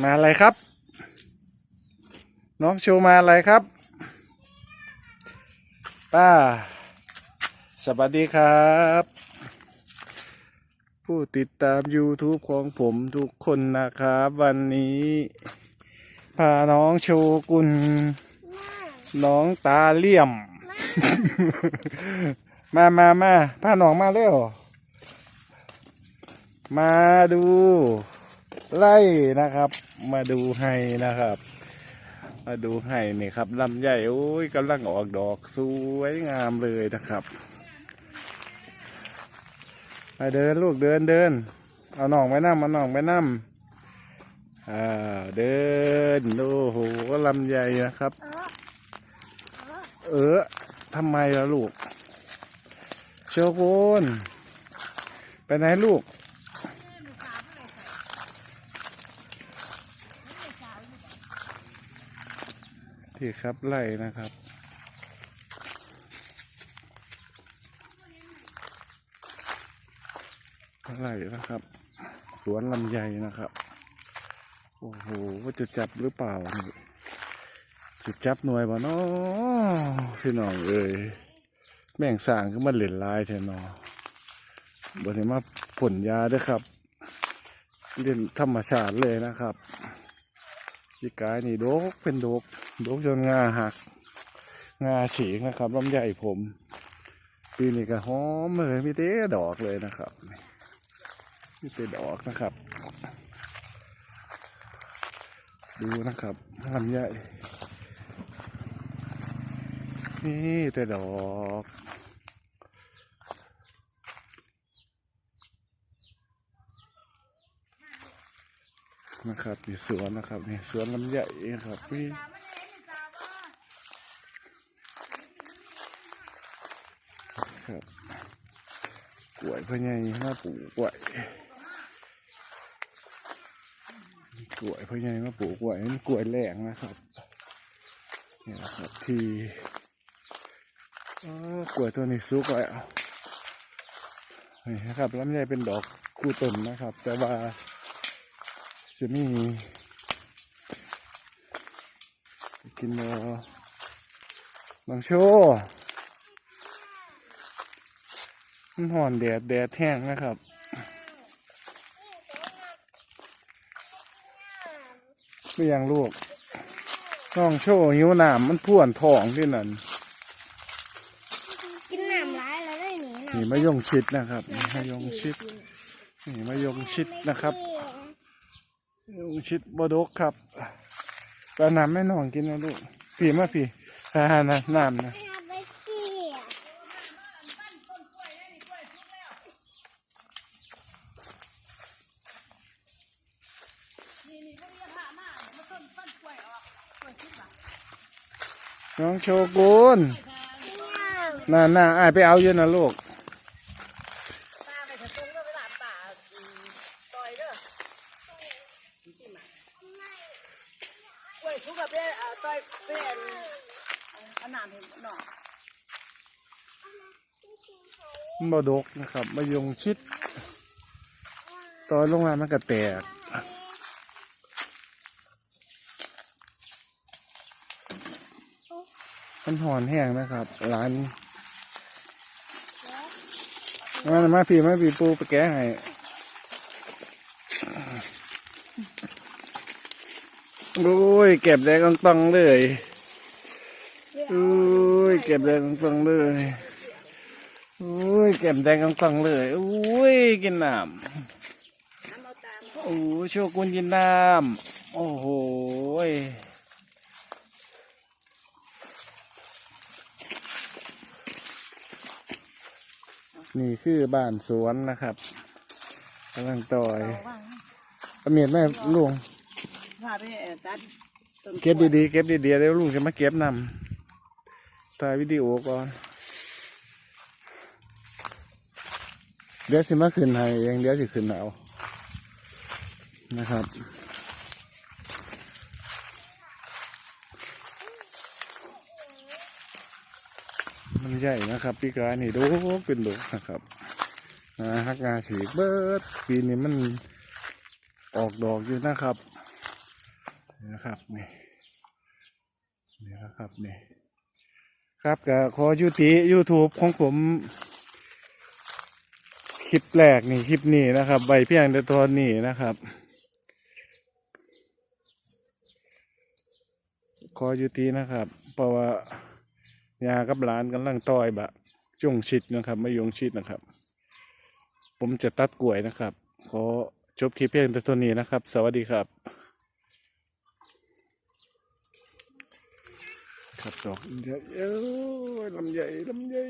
มาอะไรครับ น้องโชว์มาอะไรครับ ป้า สวัสดีครับ ผู้ติดตาม YouTube ของผมทุกคนนะครับ วันนี้ พาน้องโชกุนน้องตาเลี่ยม มามามาพาน้องมาเร็วมาดูไล่นะครับ มาดูให้นะครับ มาดูให้นี่ครับลำใหญ่โอ้ยกำลังออกดอกสวยงามเลยนะครับมาเดินลูกเดินเดิน เอาหน่องไปนั่มเอาหน่องไปนั่มอ่าเดินโอ้โหลำใหญ่นะครับ เออทำไมล่ะลูกโชกุนไปไหนลูก ที่ครับไล่นะครับ ไล่นะครับ สวนลำไยนะครับ โอ้โห ว่าจะจับหรือเปล่าจะจับหน่วยบ่เนาะพี่น้องเอ้ยแม่งสางขึ้นมาเหล่นลายแทนเนอบนนี้มาผลยาด้วยครับเล่นธรรมชาติเลยนะครับพี่กายนี่โดกเป็นโดก ดกจนงาหัก งาฉีกนะครับลำใหญ่ผม ปีนี้ก็หอมเลยมีแต่ดอกเลยนะครับมีแต่ดอกนะครับ ดูนะครับลำใหญ่นี่แต่ดอกนะครับมีสวนนะครับนี่สวนลำใหญ่ครับพี่ครับกล้ วยพ่อใหญ่มาปลูกกล้วยกล้วยพ่อใหญ่มาปลูกกล้วยนี่กล้วยแหลงนะครับนี่นะครับที่กล้วยตัวนี้สุกแล้วนี่นะครับลำไยเป็นดอกคูต้นนะครับ แต่ว่าจะมีกินบอบางโชว์ มันห่อนแดดแดดแห้งนะครับไม่ยังลูกน้องโชว์หิวน้ำมันพ่วนท้องที่นั่นกินน้ำร้ายแล้วได้หนีหน่นี่มายงชิดนะครับนี่มายงชิดนี่มายงชิดนะครับมายงชิดบดกครับตอนน้ำแม่น้องกินนะลูกพี่มาพี่อ่านะน้ำนะ เอาไปเกี่ย น้องโชกุนน่าน่าอายไปเอาเยอะนะลูกกล้วยทุกกับเบี้ยอ่าต้อยเบี้ยอันน้ำเห็นหน่อบดกนะครับมายงชิด ตอนลงมามันก็แตก มันหอนแห้งนะครับร้านมามาพี่มาพี่ปูไปแกะให้โอ้ยเก็บแดงตังเลยโอ้ยเก็บแดงตังเลยโอ้ยเก็บแดงตังเลยโอ้ยกินน้ำโอ้โชกุนกินน้ำโอ้โห นี่คือบ้านสวนนะครับกำลังต่อยประเมียดแม่ลุงเก็บดีๆเก็บดีๆเดี๋ยวลุงจะมาเก็บนำถ่ายวิดีโอก่อน เดี๋ยวสิมาขึ้นให้เองเดี๋ยวสิขึ้นเอานะครับ มันใหญ่นะครับปีกายนี่ดูเป็นดกนะครับนะฮักงาสีเบิร์ดปีนี้มันออกดอกอยู่นะครับนี่นะครับนี่นี่นะครับนี่ครับก็ขอยุติ YouTube ของผมคลิปแรกนี่คลิปนี้นะครับ ใบเพียงแต่ตอนนี้นะครับ ขอยุตินะครับ เพราะว่า ยากับหลานกำลังต่อยบะจงชิดนะครับ ไม่ยงชิดนะครับ ผมจะตัดกล้วยนะครับ ขอจบคลิปเพียงแต่ตัวนี้นะครับ สวัสดีครับ ครับดอกใหญ่เอ้ยลำใหญ่ลำใหญ่